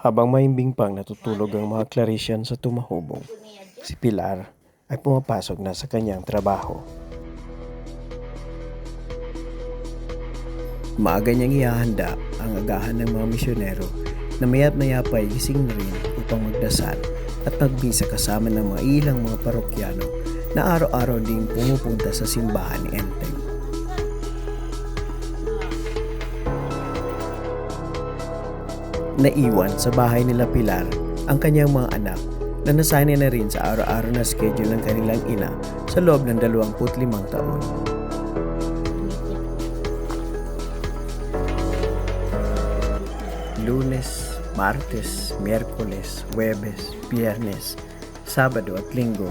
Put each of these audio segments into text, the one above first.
Habang mahimbing pang natutulog ang mga Clarician sa tumahubong, si Pilar ay pumapasok na sa kanyang trabaho. Maaga niyang ihahanda ang agahan ng mga misyonero na maya't maya pa ay gising na rin upang magdasal at magbisa kasama ng mga ilang mga parokyano na araw-araw ding pumupunta sa simbahan ni Enteng. Naiwan sa bahay nila Pilar ang kanyang mga anak na nasanay na rin sa araw-araw na schedule ng kanilang ina sa loob ng 25 taon. Lunes, Martes, Miyerkules, Huwebes, Biyernes, Sabado at Linggo.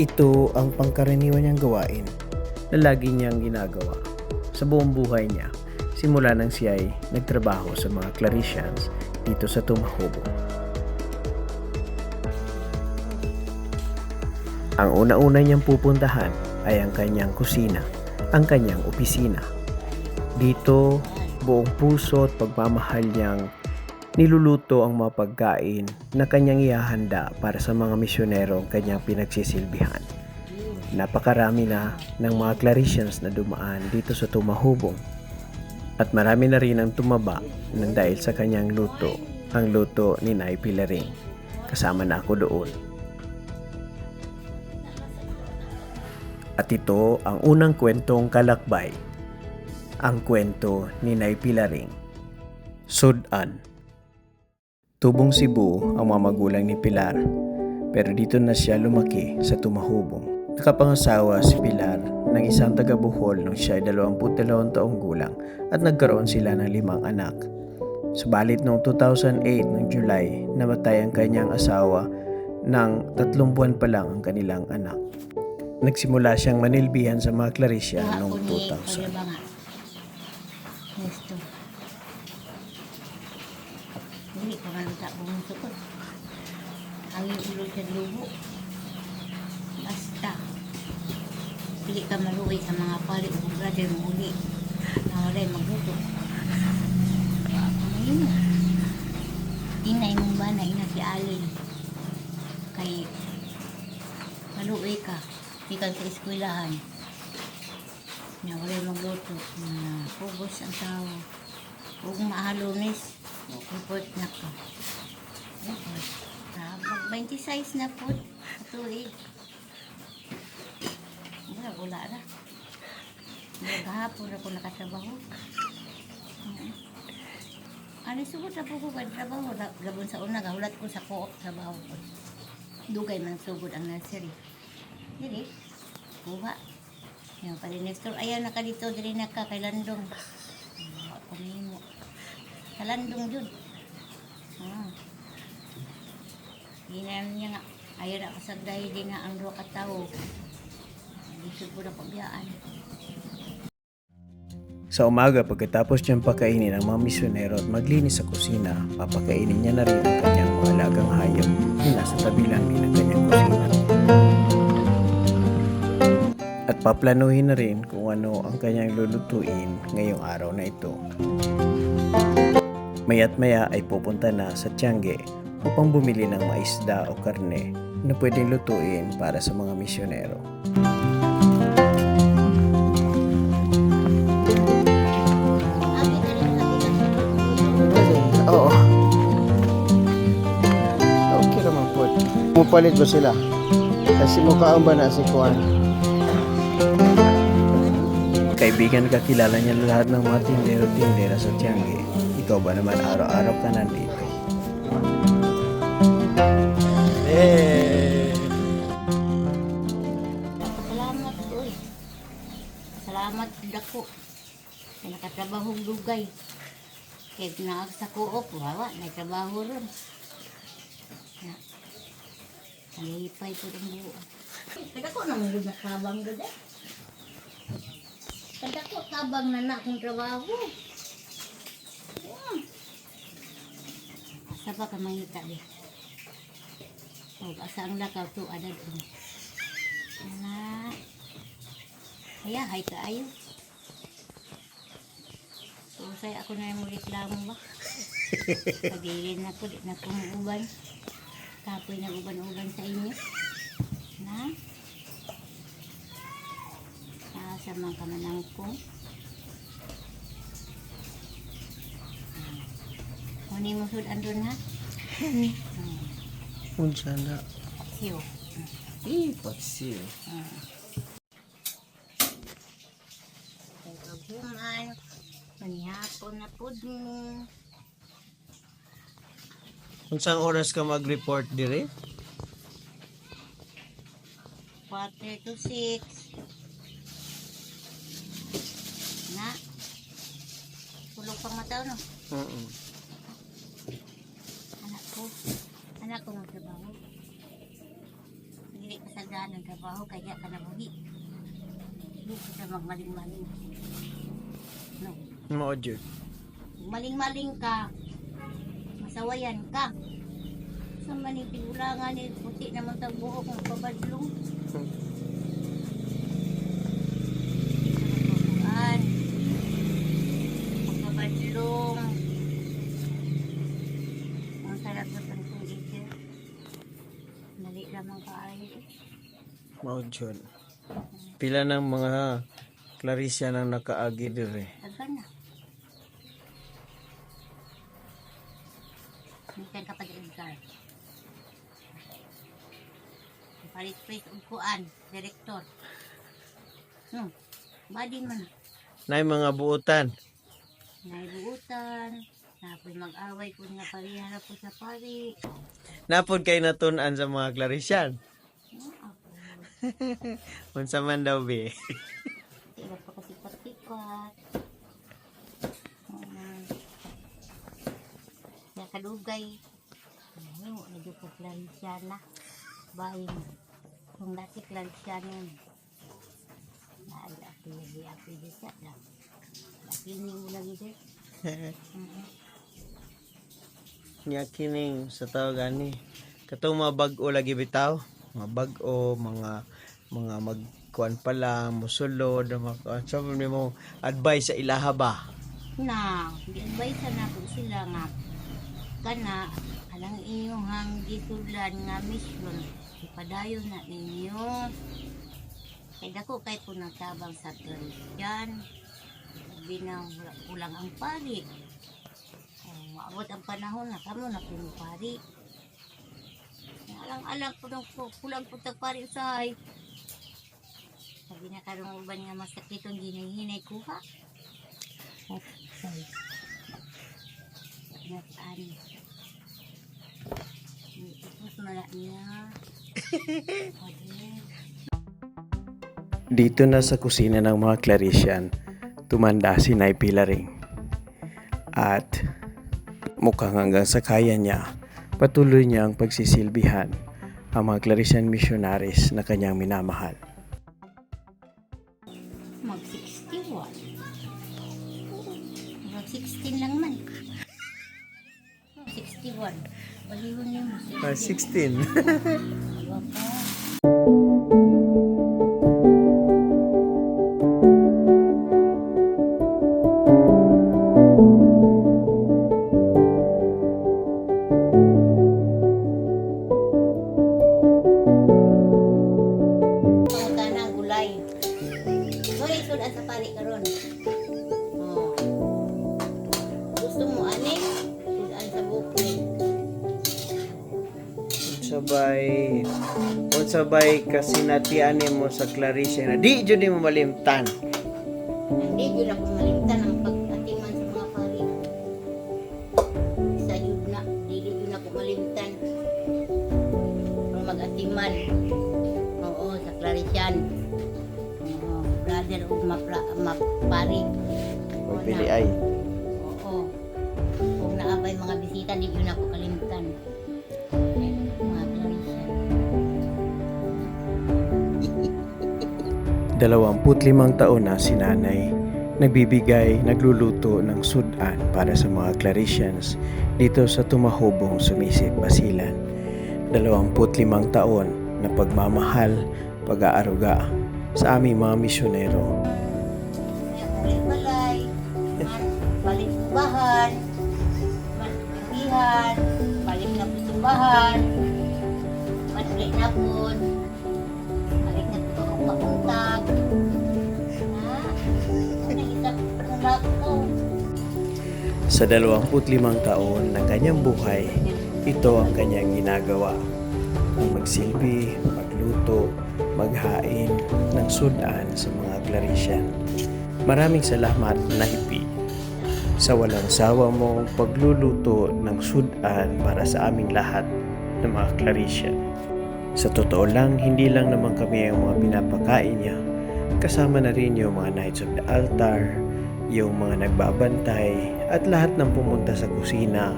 Ito ang pangkaraniwan niyang gawain na lagi niyang ginagawa sa buong buhay niya simula nang siya ay nagtrabaho sa mga Claricians dito sa Tumahubo. Ang una-una niyang pupuntahan ay ang kanyang kusina, ang kanyang opisina. Dito, buong puso at pagmamahal niyang niluluto ang mga pagkain na kanyang ihahanda para sa mga misyonero ang kanyang pinagsisilbihan. Napakarami na ng mga Claricians na dumaan dito sa Tumahubong at marami na rin ang tumaba ng dahil sa kanyang luto, ang luto ni Nay Pilaring. Kasama na ako doon. At ito ang unang kwentong kalakbay, ang kwento ni Nay Pilaring. Sudan Tubong Cebu ang mga magulang ni Pilar, pero dito na siya lumaki sa Tumahubong. Nakapangasawa si Pilar ng isang taga Bohol nung siya ay 22 taong gulang at nagkaroon sila ng limang anak. Subalit noong 2008 ng July, namatay ang kanyang asawa nang tatlong buwan pa lang ang kanilang anak. Nagsimula siyang manilbihan sa mga Clarisya noong 2000. Nesto. Hindi ko sukot. Ang ulo sa lubo. Pili ka maluwi sa mga pali o brother mo uli. Na wala magluto. Ayun. Inay mong ba na ina si Alin? Kay maluwi ka. Ikaw sa eskwelahan. Na wala magluto. Na pugos ang tao. Huwag mahalunis. Report na ka. Report. Ah, Mag 26 na po. Tuig. Wala, na. Kahapon ako nakatrabaho. Mm. Ano sugod na po ko ka trabaho? Gabon sa una, gahulat ko sa co-op trabaho ko. Dugay man sugod ang nursery. Dili, kuha. Yan pa rin next door. Ayaw na ka dito, dili na ka kay Landong. Nimo. Sa Landong yun. Ah. Ginan niya nga. Ayaw na kasagday din na ang dua ka tao. Dito po na pabyaan. Sa umaga pagkatapos niyang pakainin ang mga misyonero at maglinis sa kusina, papakainin niya na rin ang kanyang mga alagang hayop na nasa tabi lang ng kanyang kusina. At paplanuhin na rin kung ano ang kanyang lulutuin ngayong araw na ito. Mayat maya ay pupunta na sa Tiangge upang bumili ng maisda o karne na pwedeng lutuin para sa mga misyonero. Mupalit ba sila? Kasi mukhaan ba na si Juan? Kaibigan kakilala niya lahat ng mga tindero-tindera sa Tiangge. Ikaw ba naman araw-araw ka nandito? Eh. Salamat uy. Salamat dako. Kaya nakatrabaho lugay. Kaya naag sa co-op, wawa, may trabaho ron. Ya. Alipay po rin buwan. Kaya ko naman yung nakabang doon eh. Kaya ko tabang na na akong trabaho. Hmm. Asa pa ka mangita di? O, asa ang lakaw to, adad ko. Anak. Kaya, hay ka ayo. So, saya ako na yung reklamo ba? Pagilin na ko, di na ko uban. Kapoy na uban-uban sa inyo. Na? Asa man ka manang ko. Muni mo sud andun ha? Unsa na? Siyo. Eh, patsiw. Paghuman, manihapon na pud mo. Unsang oras ka mag-report dire? Quarter to six. Na? Tulog pang mataw no? Oo. Anak ko. Anak ko magtrabaho. Hindi ka sa daan ng trabaho, kaya ka na buhi. Hindi ka magmaling-maling. No. Jud. Maling-maling ka. Masawayan ka. Sa maning pigulangan ni puti naman tag buhok ng pabadlong. Pagkabuan. Pagkabadlong. Ang sarap sa pantong ito. Dali lamang kaayo. Mao jud. Pila ng mga Claricia nang nakaagi dire. Agka na. Minsan ka pa di Edgar. Palit-palit ang kuan, direktor. Hmm, badi man. Nay mga buutan. Naibuutan, napoy mag-away ko nga parihan na po sa pari. Napod kay natun-an sa mga Clarician. Hmm. Unsa man daw be? Tira pa kasi patikat. Hmm. Ya kadugay. Ano, medyo po Clariciana. Bahin. Kung dati Clariciana yun. Naapi, api, api, disa na. Api, hindi mo lagi din. Mhm. Nya kining sa tao gani. Katong mga bag-o lagi bitaw. Mga bag-o, mga mga magkuan pa lang, musulod, mga sabi mo advice sa ilaha ba? na gi-advise na po sila nga kana alang inyong hang gisulan nga mission ipadayon na ninyo. Kay dako kay po nagtabang sa Christian binang kulang ang pari. Oh, maabot ang panahon na kamo na puno pari alang-alang po nung ku- kulang po tag pari usahay sabi na karong uban nga masakit ang ginahinay kuha Okay. Nasaan? Ipos mo na niya. Dito na sa kusina ng mga Clarician, tumanda si Nay Pilaring. At mukhang hanggang sa kaya niya, patuloy niyang pagsisilbihan ang mga Clarician missionaries na kanyang minamahal. 16. sabay kung sabay kasi natian mo sa Clarissa na di jud mo malimtan. Hindi yun ako malimtan ang pag-atiman sa mga pari. Sa yun na, hindi yun ako malimtan. Ang mag-atiman. Oo, sa Clarician. Oo, brother o mapla, mapari. Oo, Pili ay. Oo. Kung naabay mga bisita, hindi yun ako kalimtan. 25 taon na si nanay nagbibigay, nagluluto ng sudan para sa mga Claricians dito sa Tumahobong Sumisip, Basilan. 25 taon na pagmamahal, pag-aaruga sa aming mga misyonero. Balay, man, balik bahan, man, eskwelahan, balik na po simbahan, balik na po, ko? Sa 25 taon ng kanyang buhay, ito ang kanyang ginagawa. Ang magsilbi, magluto, maghain ng sudan sa mga Clarician. Maraming salamat na hipi sa walang sawa mong pagluluto ng sudan para sa aming lahat ng mga Clarician. Sa totoo lang, hindi lang naman kami ang mga pinapakain niya. Kasama na rin yung mga Knights of the Altar, yung mga nagbabantay, at lahat ng pumunta sa kusina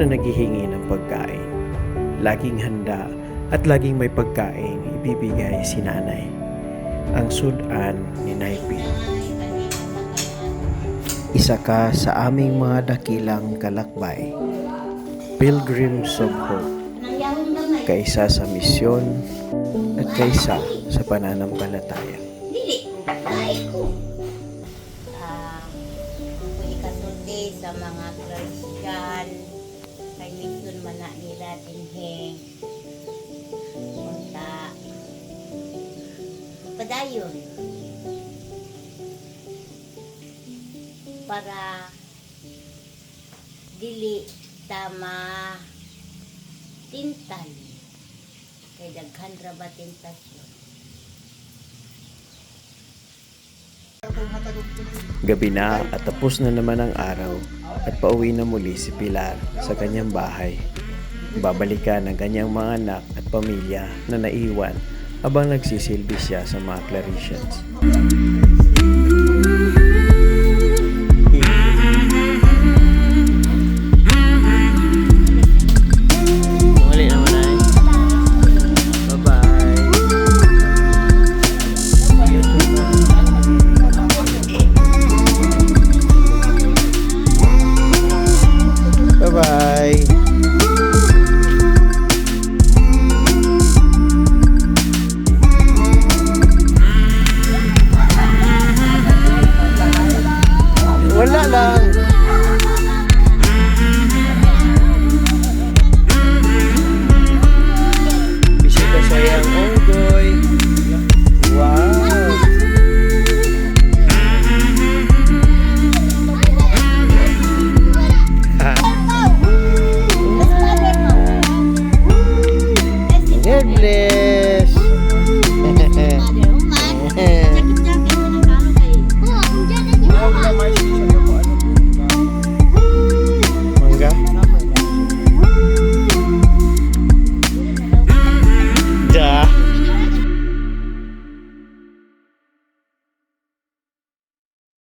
na naghihingi ng pagkain. Laging handa at laging may pagkain ibibigay si nanay. Ang sudan ni Naipi. Isa ka sa aming mga dakilang kalakbay. Pilgrims of Hope. Kaisa sa misyon at kaisa sa pananampalataya. Ah, sa mga Christian, kay mission man na nila dinhe. Punta. Padayon. Para dili tama tintal kay daghan ra ba tentasyon Gabi na at tapos na naman ang araw at pauwi na muli si Pilar sa kanyang bahay. Babalikan ang kanyang mga anak at pamilya na naiwan habang nagsisilbi siya sa mga Claricians.